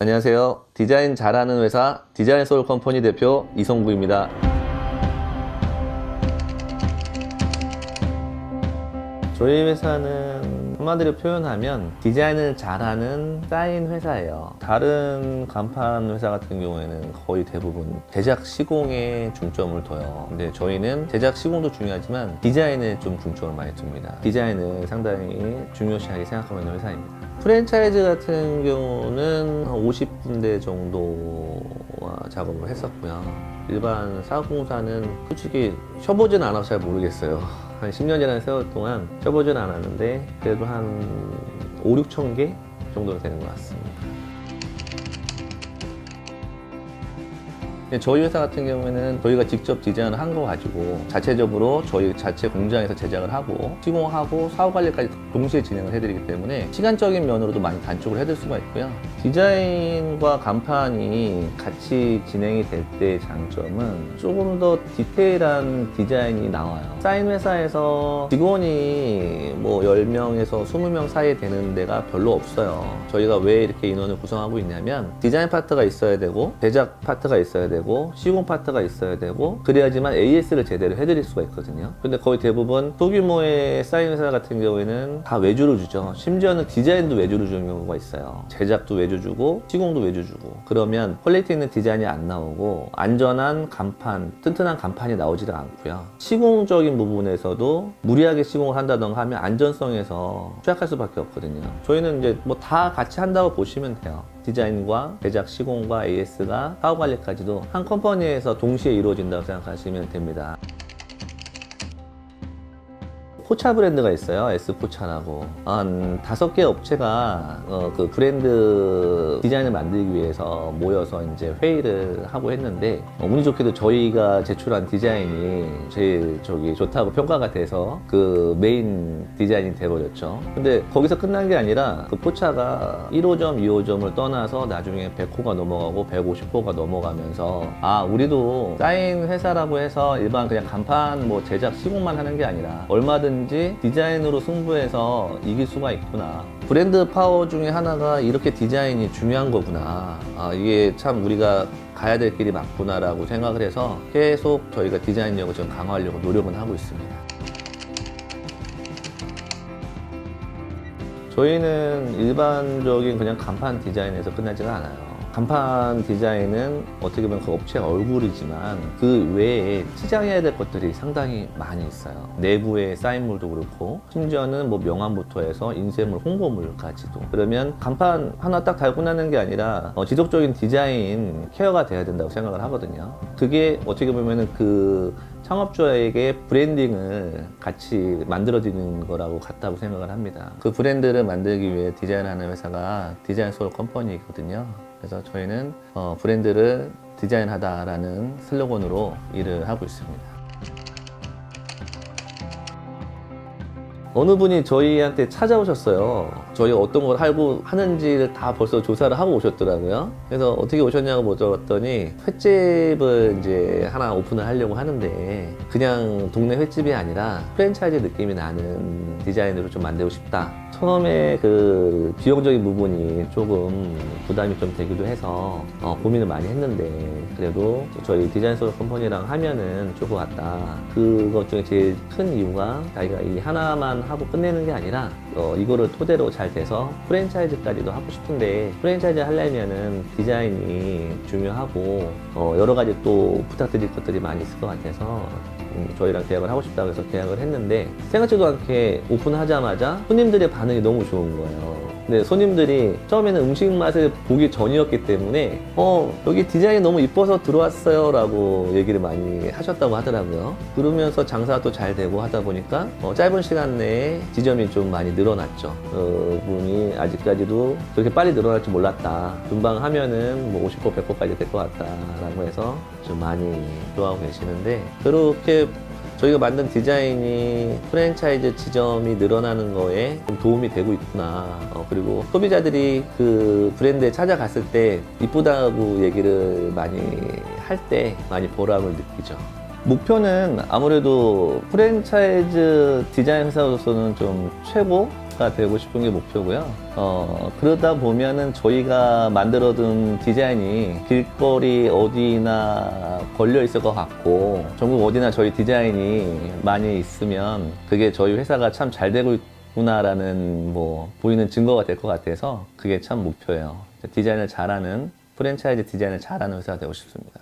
안녕하세요. 디자인 잘하는 회사 디자인 소울 컴퍼니 대표 이성구입니다. 저희 회사는 한마디로 표현하면 디자인을 잘하는 사인 회사예요. 다른 간판 회사 같은 경우에는 거의 대부분 제작 시공에 중점을 둬요. 근데 저희는 제작 시공도 중요하지만 디자인에 좀 중점을 많이 둡니다. 디자인을 상당히 중요시하게 생각하고 있는 회사입니다. 프랜차이즈 같은 경우는 한 50군데 정도 작업을 했었고요. 일반 사업공사는 솔직히 쳐보진 않아서 잘 모르겠어요. 한 10년이라는 세월 동안 쳐보진 않았는데 그래도 한 5, 6천 개 정도는 되는 것 같습니다. 저희 회사 같은 경우에는 저희가 직접 디자인을 한 거 가지고 자체적으로 저희 자체 공장에서 제작을 하고 시공하고 사후 관리까지 동시에 진행을 해드리기 때문에 시간적인 면으로도 많이 단축을 해드릴 수가 있고요. 디자인과 간판이 같이 진행이 될 때의 장점은 조금 더 디테일한 디자인이 나와요. 사인 회사에서 직원이 뭐 10명에서 20명 사이에 되는 데가 별로 없어요. 저희가 왜 이렇게 인원을 구성하고 있냐면 디자인 파트가 있어야 되고 제작 파트가 있어야 되고 시공 파트가 있어야 되고 그래야지만 AS를 제대로 해드릴 수가 있거든요. 근데 거의 대부분 소규모의 사인 회사 같은 경우에는 다 외주로 주죠. 심지어는 디자인도 외주로 주는 경우가 있어요. 제작도 외주 주고 시공도 외주 주고 그러면 퀄리티 있는 디자인이 안 나오고 안전한 간판, 튼튼한 간판이 나오지도 않고요. 시공적인 부분에서도 무리하게 시공을 한다던가 하면 안전성에서 취약할 수밖에 없거든요. 저희는 이제 뭐 다 같이 한다고 보시면 돼요. 디자인과 제작 시공과 AS가 사후 관리까지도 한 컴퍼니에서 동시에 이루어진다고 생각하시면 됩니다. 포차 브랜드가 있어요. S 포차라고. 한 다섯 개 업체가 어, 그 브랜드 디자인을 만들기 위해서 모여서 이제 회의를 하고 했는데 어, 운이 좋게도 저희가 제출한 디자인이 제일 저기 좋다고 평가가 돼서 그 메인 디자인이 돼버렸죠. 근데 거기서 끝난 게 아니라 그 포차가 1호점, 2호점을 떠나서 나중에 100호가 넘어가고 150호가 넘어가면서 아 우리도 사인 회사라고 해서 일반 그냥 간판 뭐 제작 시공만 하는 게 아니라 얼마든 지 디자인으로 승부해서 이길 수가 있구나. 브랜드 파워 중에 하나가 이렇게 디자인이 중요한 거구나. 아, 이게 참 우리가 가야 될 길이 맞구나라고 생각을 해서 계속 저희가 디자인력을 좀 강화하려고 노력은 하고 있습니다. 저희는 일반적인 그냥 간판 디자인에서 끝나지가 않아요. 간판 디자인은 어떻게 보면 그 업체 얼굴이지만 그 외에 치장해야 될 것들이 상당히 많이 있어요. 내부의 사인물도 그렇고 심지어는 뭐 명함부터 해서 인쇄물, 홍보물까지도. 그러면 간판 하나 딱 달고 나는 게 아니라 어, 지속적인 디자인 케어가 돼야 된다고 생각을 하거든요. 그게 어떻게 보면은 그 창업주에게 브랜딩을 같이 만들어지는 거라고 같다고 생각을 합니다. 그 브랜드를 만들기 위해 디자인하는 회사가 디자인 소울 컴퍼니거든요. 그래서 저희는 어, 브랜드를 디자인하다라는 슬로건으로 일을 하고 있습니다. 어느 분이 저희한테 찾아오셨어요. 저희가 어떤 걸 하고 하는지를 다 벌써 조사를 하고 오셨더라고요. 그래서 어떻게 오셨냐고 물어봤더니 횟집을 이제 하나 오픈을 하려고 하는데 그냥 동네 횟집이 아니라 프랜차이즈 느낌이 나는 디자인으로 좀 만들고 싶다. 처음에 그 비용적인 부분이 조금 부담이 좀 되기도 해서 어, 고민을 많이 했는데 그래도 저희 디자인 소울 컴퍼니랑 하면은 좋을 것 같다. 그것 중에 제일 큰 이유가 자기가 이 하나만 하고 끝내는 게 아니라 어, 이거를 토대로 잘 돼서 프랜차이즈까지도 하고 싶은데 프랜차이즈 하려면은 디자인이 중요하고 어, 여러 가지 또 부탁드릴 것들이 많이 있을 것 같아서 음, 저희랑 계약을 하고 싶다고 해서 계약을 했는데 생각지도 않게 오픈하자마자 손님들의 반응이 너무 좋은 거예요. 근데 손님들이 처음에는 음식 맛을 보기 전이었기 때문에 어 여기 디자인이 너무 이뻐서 들어왔어요 라고 얘기를 많이 하셨다고 하더라고요. 그러면서 장사가 또잘 되고 하다 보니까 어, 짧은 시간 내에 지점이 좀 많이 늘어났죠. 그 분이 아직까지도 그렇게 빨리 늘어날 줄 몰랐다. 금방 하면은 뭐 50호 100호까지 될 것 같다 라고 해서 좀 많이 좋아하고 계시는데 그렇게 저희가 만든 디자인이 프랜차이즈 지점이 늘어나는 거에 좀 도움이 되고 있구나. 어, 그리고 소비자들이 그 브랜드에 찾아갔을 때 이쁘다고 얘기를 많이 할 때 많이 보람을 느끼죠. 목표는 아무래도 프랜차이즈 디자인 회사로서는 좀 최고 회사가 되고 싶은 게 목표고요. 어, 그러다 보면은 저희가 만들어둔 디자인이 길거리 어디나 걸려 있을 것 같고 전국 어디나 저희 디자인이 많이 있으면 그게 저희 회사가 참 잘 되고 있구나라는 뭐 보이는 증거가 될 것 같아서 그게 참 목표예요. 디자인을 잘하는 프랜차이즈 디자인을 잘하는 회사가 되고 싶습니다.